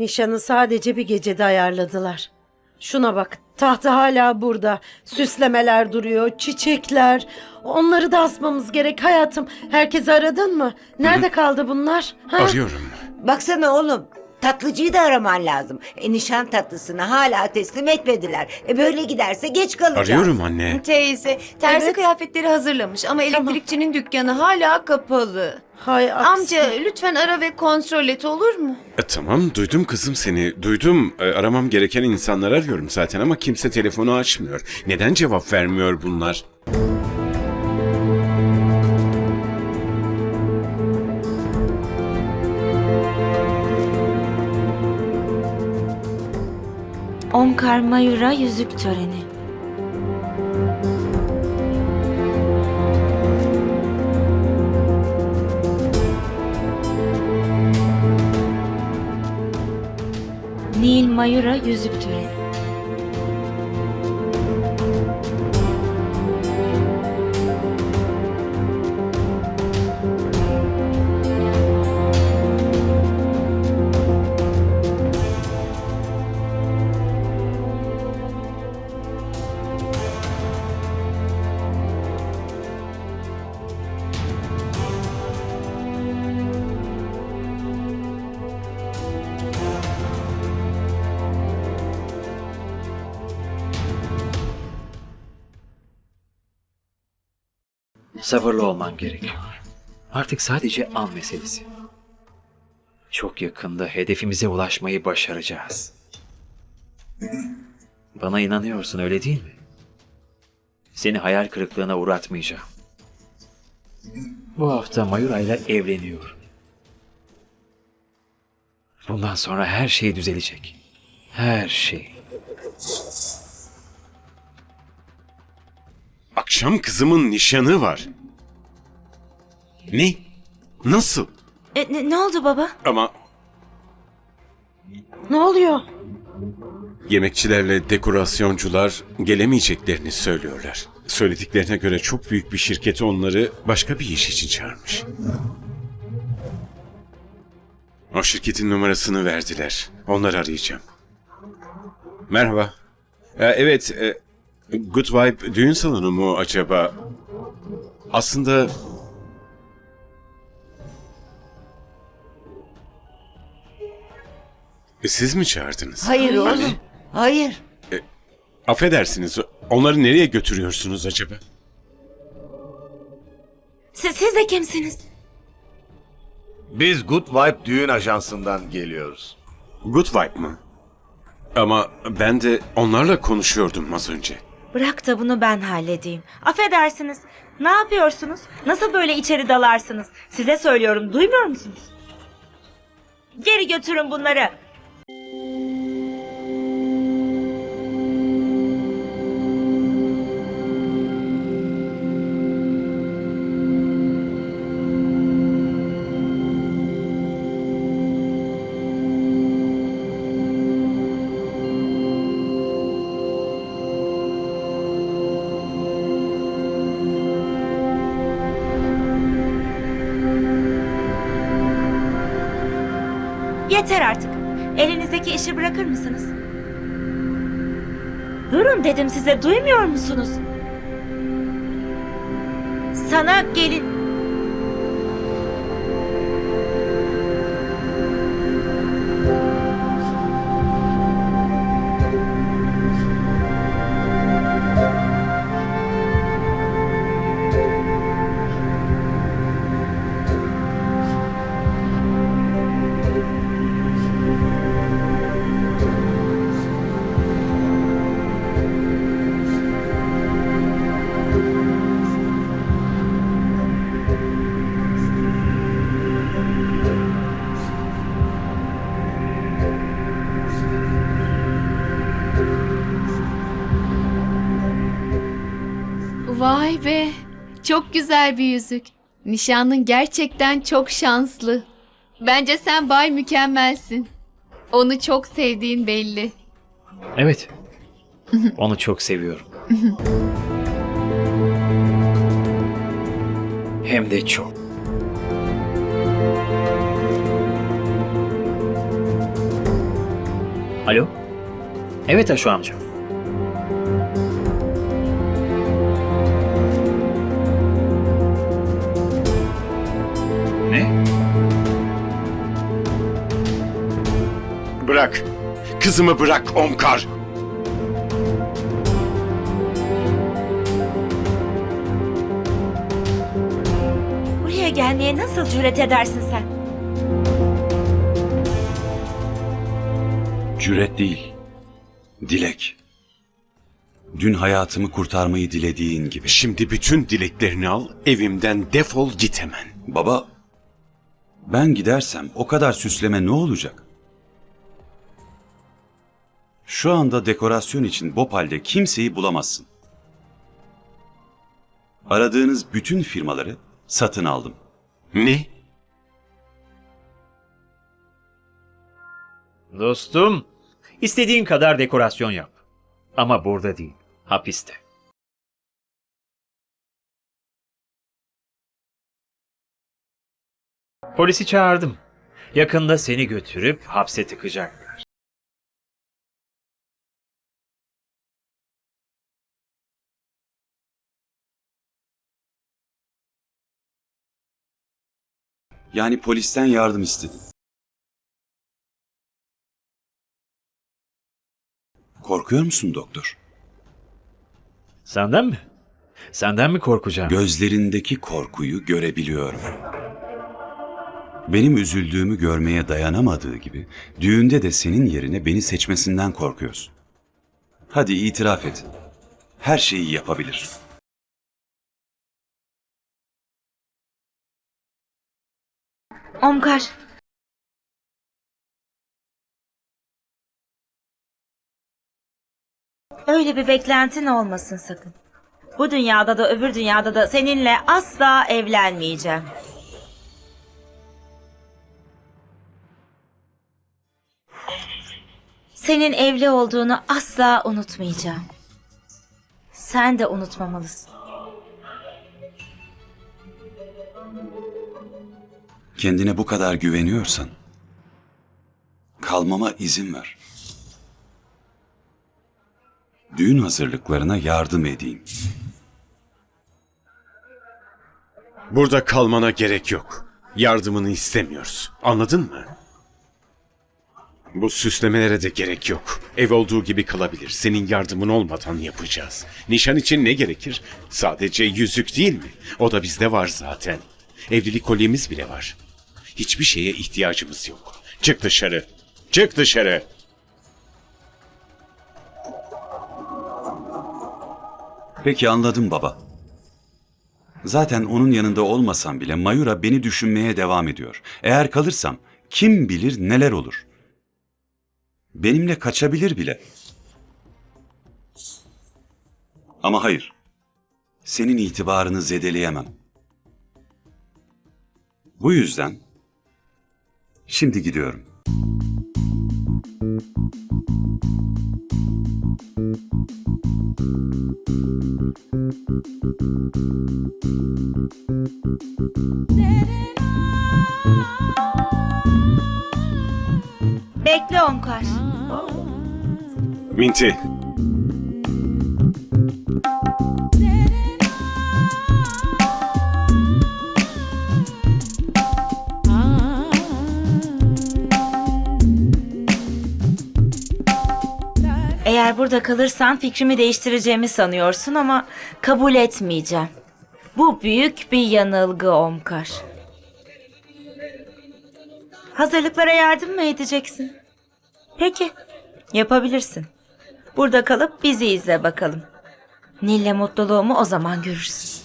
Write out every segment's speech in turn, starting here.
Nişanı sadece bir gecede ayarladılar. Şuna bak, tahtı hala burada. Süslemeler duruyor, çiçekler. Onları da asmamız gerek hayatım. Herkesi aradın mı? Nerede kaldı bunlar? Ha? Arıyorum. Baksana oğlum. Tatlıcıyı da araman lazım. E, nişan tatlısını hala teslim etmediler. E, böyle giderse geç kalacağız. Arıyorum anne. Teyze, terzi Evet. kıyafetleri hazırlamış ama elektrikçinin dükkanı hala kapalı. Hay aksi. Amca lütfen ara ve kontrol et olur mu? E, tamam duydum kızım seni. Duydum. E, aramam gereken insanları arıyorum zaten ama kimse telefonu açmıyor. Neden cevap vermiyor bunlar? Omkar Mayura yüzük töreni. Nil Mayura yüzük töreni. Sabırlı olman gerekiyor. Artık sadece an meselesi. Çok yakında hedefimize ulaşmayı başaracağız. Bana inanıyorsun öyle değil mi? Seni hayal kırıklığına uğratmayacağım. Bu hafta Mayura ile evleniyorum. Bundan sonra her şey düzelecek. Her şey. Akşam kızımın nişanı var. Ne? Nasıl? E, ne, ne oldu baba? Ama Ne oluyor? yemekçilerle dekorasyoncular gelemeyeceklerini söylüyorlar. Söylediklerine göre çok büyük bir şirket onları başka bir iş için çağırmış. O şirketin numarasını verdiler. Onları arayacağım. Merhaba. Ee, evet, e, Good Vibe düğün salonu mu acaba? Aslında E, siz mi çağırdınız? Hayır oğlum. Hayır. Affedersiniz, onları nereye götürüyorsunuz acaba? Siz, siz de kimsiniz? Biz Good Vibe düğün ajansından geliyoruz. Good Vibe mı? Ama ben de onlarla konuşuyordum az önce. Bırak da bunu ben halledeyim. Affedersiniz. Ne yapıyorsunuz? Nasıl böyle içeri dalarsınız? Size söylüyorum, duymuyor musunuz? Geri götürün bunları. Dedim size, duymuyor musunuz? Sana gelin... Vay be. Çok güzel bir yüzük. Nişanlın gerçekten çok şanslı. Bence sen bay mükemmelsin. Onu çok sevdiğin belli. Evet. Onu çok seviyorum. Hem de çok. Alo? Evet Aşu amca. Ne? Bırak. Kızımı bırak Omkar. Buraya gelmeye nasıl cüret edersin sen? Cüret değil. Dilek. Dün hayatımı kurtarmayı dilediğin gibi. Şimdi bütün dileklerini al, evimden defol git hemen. Baba, ben gidersem o kadar süsleme ne olacak? Şu anda dekorasyon için Bopal'de kimseyi bulamazsın. Aradığınız bütün firmaları satın aldım. Ne? Dostum, istediğin kadar dekorasyon yap. Ama burada değil, hapiste. Polisi çağırdım. Yakında seni götürüp hapse tıkacaklar. Yani polisten yardım istedim. Korkuyor musun doktor? Senden mi? Senden mi korkacağım? Gözlerindeki korkuyu görebiliyorum. Benim üzüldüğümü görmeye dayanamadığı gibi düğünde de senin yerine beni seçmesinden korkuyorsun. Hadi itiraf et. Her şeyi yapabilir. Omkar. Öyle bir beklentin olmasın sakın. Bu dünyada da öbür dünyada da seninle asla evlenmeyeceğim. Senin evli olduğunu asla unutmayacağım. Sen de unutmamalısın. Kendine bu kadar güveniyorsan kalmama izin ver. Düğün hazırlıklarına yardım edeyim. Burada kalmana gerek yok. Yardımını istemiyoruz. Anladın mı? Bu süslemelere de gerek yok. Ev olduğu gibi kalabilir. Senin yardımın olmadan yapacağız. Nişan için ne gerekir? Sadece yüzük değil mi? O da bizde var zaten. Evlilik kolyemiz bile var. Hiçbir şeye ihtiyacımız yok. Çık dışarı. Çık dışarı. Peki anladım baba. Zaten onun yanında olmasam bile Mayura beni düşünmeye devam ediyor. Eğer kalırsam kim bilir neler olur. Benimle kaçabilir bile. Ama hayır. Senin itibarını zedeleyemem. Bu yüzden şimdi gidiyorum. Bekle Omkar. Minti. Eğer burada kalırsan fikrimi değiştireceğimi sanıyorsun ama kabul etmeyeceğim. Bu büyük bir yanılgı Omkar. Hazırlıklara yardım mı edeceksin? Peki, yapabilirsin. Burada kalıp bizi izle bakalım. Nil'le mutluluğumu o zaman görürsün.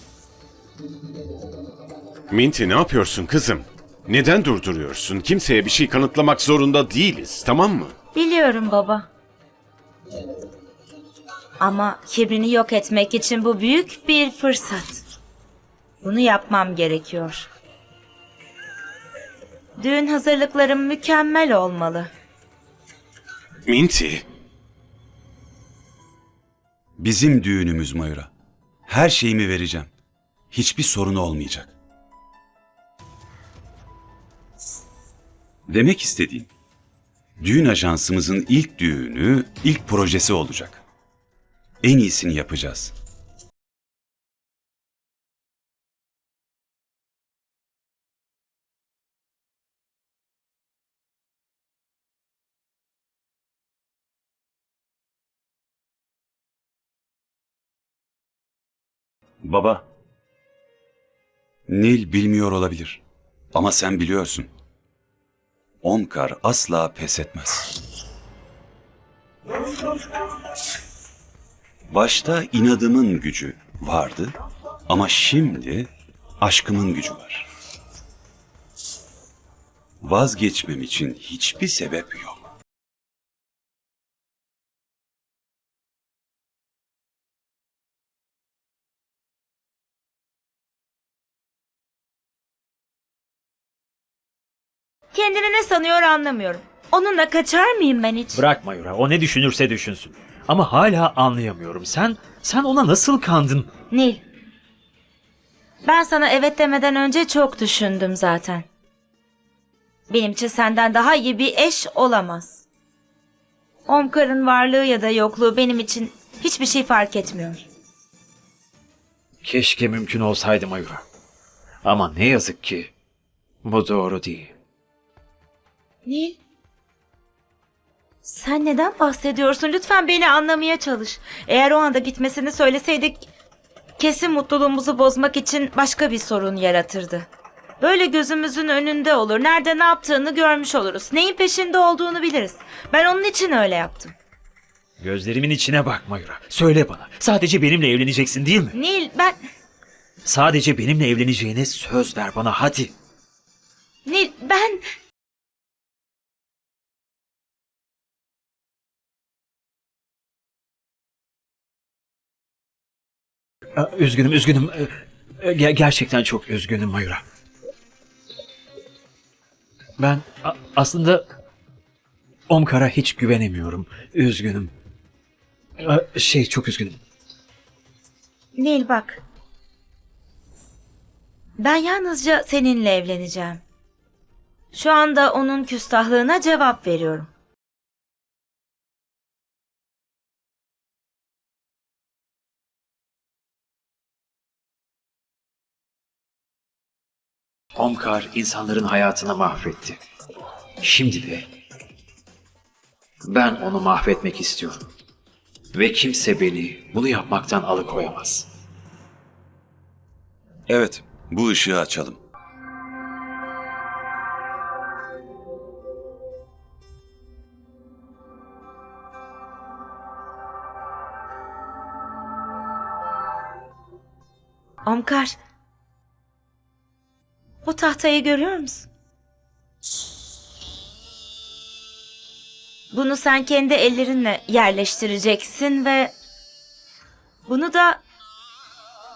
Minti ne yapıyorsun kızım? Neden durduruyorsun? Kimseye bir şey kanıtlamak zorunda değiliz, tamam mı? Biliyorum baba. Ama kibrini yok etmek için bu büyük bir fırsat. Bunu yapmam gerekiyor. Düğün hazırlıklarım mükemmel olmalı. Minti, Bizim düğünümüz Mayura. Her şeyimi vereceğim. Hiçbir sorun olmayacak. Demek istediğim, Düğün ajansımızın ilk düğünü, ilk projesi olacak. En iyisini yapacağız. Baba, Nil bilmiyor olabilir. Ama sen biliyorsun. Omkar asla pes etmez. Başta inadımın gücü vardı ama şimdi aşkımın gücü var. Vazgeçmem için hiçbir sebep yok. Kendini ne sanıyor anlamıyorum. Onunla kaçar mıyım ben hiç? Bırak Mayura. O ne düşünürse düşünsün. Ama hala anlayamıyorum. Sen sen ona nasıl kandın? Nil. Ben sana evet demeden önce çok düşündüm zaten. Benim için senden daha iyi bir eş olamaz. Omkar'ın varlığı ya da yokluğu benim için hiçbir şey fark etmiyor. Keşke mümkün olsaydı Mayura. Ama ne yazık ki bu doğru değil. Nil. Sen neden bahsediyorsun? Lütfen beni anlamaya çalış. Eğer o anda gitmesini söyleseydik kesin mutluluğumuzu bozmak için başka bir sorun yaratırdı. Böyle gözümüzün önünde olur. Nerede ne yaptığını görmüş oluruz. Neyin peşinde olduğunu biliriz. Ben onun için öyle yaptım. Gözlerimin içine bak Mayura. Söyle bana. Sadece benimle evleneceksin değil mi? Nil ben... Sadece benimle evleneceğine söz ver bana hadi. Nil ben... Üzgünüm, üzgünüm. Ee, ge- gerçekten çok üzgünüm Mayura. Ben aslında Omkar'a hiç güvenemiyorum. Üzgünüm. Ee, Şey çok üzgünüm. Nil bak. Ben yalnızca seninle evleneceğim. Şu anda onun küstahlığına cevap veriyorum. Omkar insanların hayatını mahvetti. Şimdi de ben onu mahvetmek istiyorum. Ve kimse beni bunu yapmaktan alıkoyamaz. Evet, bu ışığı açalım. Omkar. Bu tahtayı görüyor musun? Bunu sen kendi ellerinle yerleştireceksin ve bunu da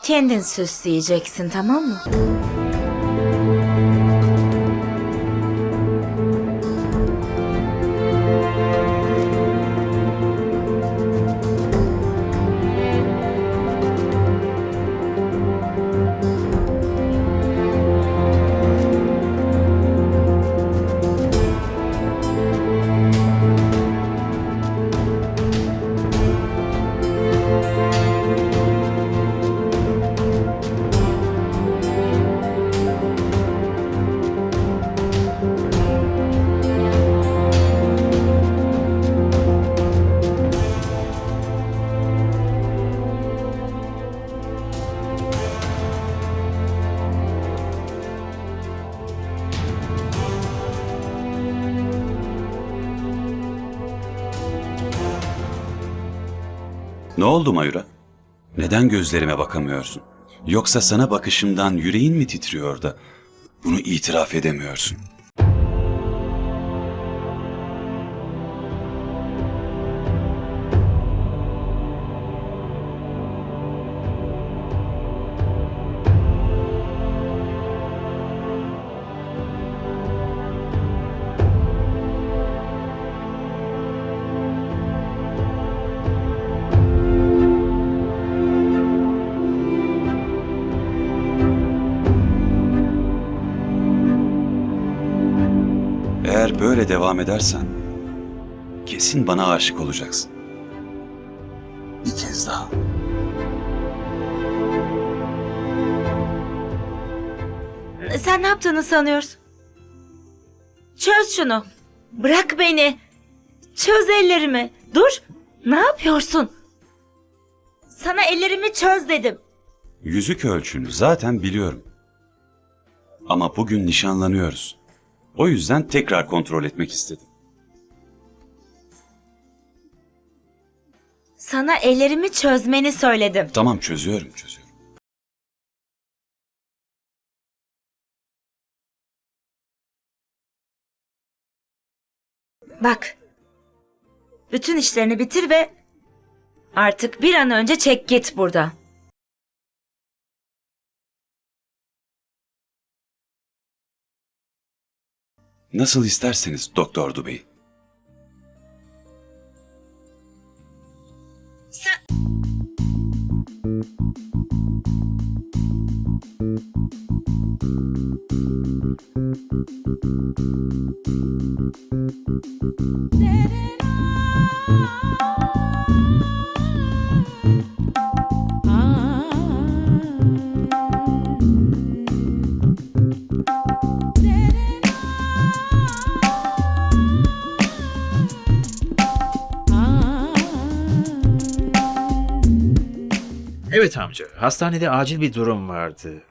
kendin süsleyeceksin tamam mı? Oldu Mayura? Neden gözlerime bakamıyorsun? Yoksa sana bakışımdan yüreğin mi titriyor da bunu itiraf edemiyorsun? Böyle devam edersen kesin bana aşık olacaksın. Bir kez daha. Sen ne yaptığını sanıyorsun? Çöz şunu. Bırak beni. Çöz ellerimi. Dur. Ne yapıyorsun? Sana ellerimi çöz dedim. Yüzük ölçünü zaten biliyorum. Ama bugün nişanlanıyoruz. O yüzden tekrar kontrol etmek istedim. Sana ellerimi çözmeni söyledim. Tamam çözüyorum, çözüyorum. Bak. Bütün işlerini bitir ve artık bir an önce çek git burada. Nasıl isterseniz Doktor Dubey. Evet amca, hastanede acil bir durum vardı.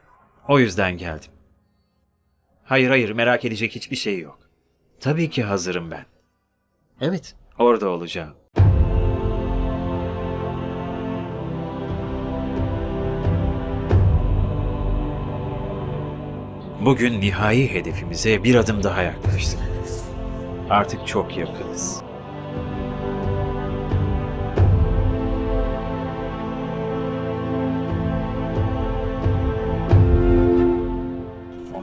O yüzden geldim. Hayır hayır, merak edecek hiçbir şey yok. Tabii ki hazırım ben. Evet, orada olacağım. Bugün nihai hedefimize bir adım daha yaklaştık. Artık çok yakınız.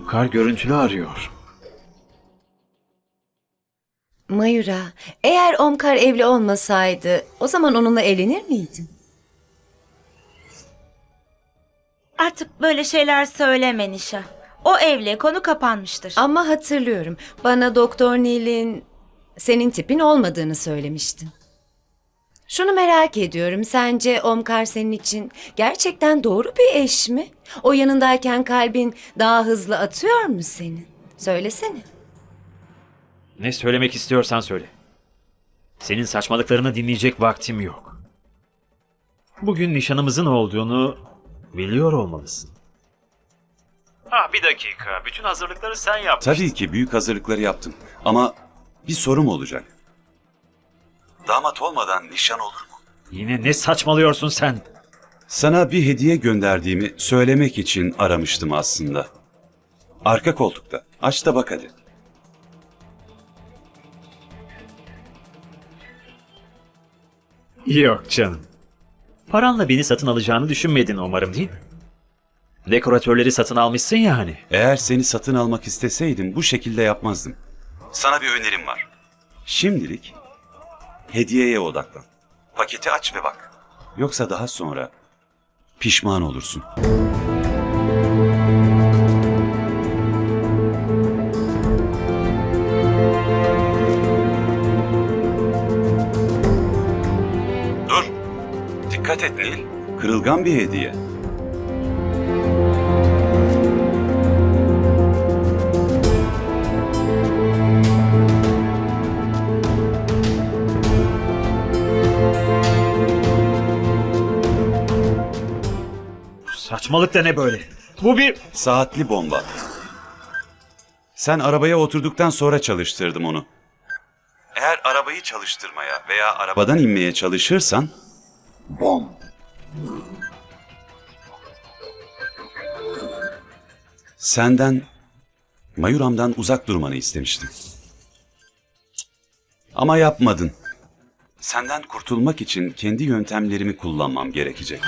Omkar görüntülü arıyor. Mayura, eğer Omkar evli olmasaydı o zaman onunla evlenir miydin? Artık böyle şeyler söyleme Nişa. O evli, konu kapanmıştır. Ama hatırlıyorum. Bana Doktor Nil'in senin tipin olmadığını söylemiştin. Şunu merak ediyorum. Sence Omkar senin için gerçekten doğru bir eş mi? O yanındayken kalbin daha hızlı atıyor mu senin? Söylesene. Ne söylemek istiyorsan söyle. Senin saçmalıklarını dinleyecek vaktim yok. Bugün nişanımızın olduğunu biliyor olmalısın. Ah bir dakika. Bütün hazırlıkları sen yapmıştın. Tabii ki büyük hazırlıkları yaptım. Ama bir sorum olacak. Damat olmadan nişan olur mu? Yine ne saçmalıyorsun sen? Sana bir hediye gönderdiğimi söylemek için aramıştım aslında. Arka koltukta. Aç da bak hadi. Yok canım. Paranla beni satın alacağını düşünmedin umarım değil mi? Dekoratörleri satın almışsın ya hani. Eğer seni satın almak isteseydim bu şekilde yapmazdım. Sana bir önerim var. Şimdilik hediyeye odaklan. Paketi aç ve bak. Yoksa daha sonra pişman olursun. Dur. Dikkat et Nil. Kırılgan bir hediye. Saçmalık da ne böyle? Bu bir... Saatli bomba. Sen arabaya oturduktan sonra çalıştırdım onu. Eğer arabayı çalıştırmaya veya arabadan inmeye çalışırsan... Bom. Senden Mayuram'dan uzak durmanı istemiştim. Ama yapmadın. Senden kurtulmak için kendi yöntemlerimi kullanmam gerekecek.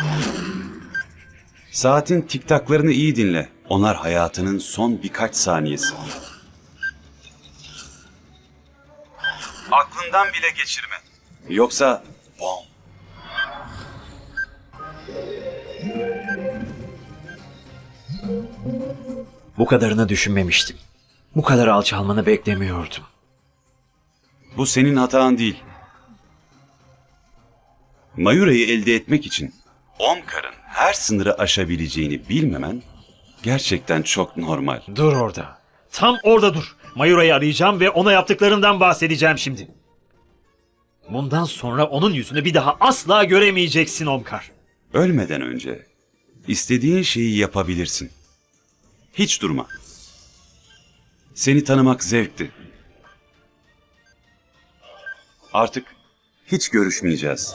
Saatin tiktaklarını iyi dinle. Onlar hayatının son birkaç saniyesi. Aklından bile geçirme. Yoksa bom. Bu kadarını düşünmemiştim. Bu kadar alçalmanı beklemiyordum. Bu senin hatan değil. Mayura'yı elde etmek için Omkar'ın her sınırı aşabileceğini bilmemen gerçekten çok normal. Dur orada. Tam orada dur. Mayura'yı arayacağım ve ona yaptıklarından bahsedeceğim şimdi. Bundan sonra onun yüzünü bir daha asla göremeyeceksin Omkar. Ölmeden önce istediğin şeyi yapabilirsin. Hiç durma. Seni tanımak zevkti. Artık hiç görüşmeyeceğiz.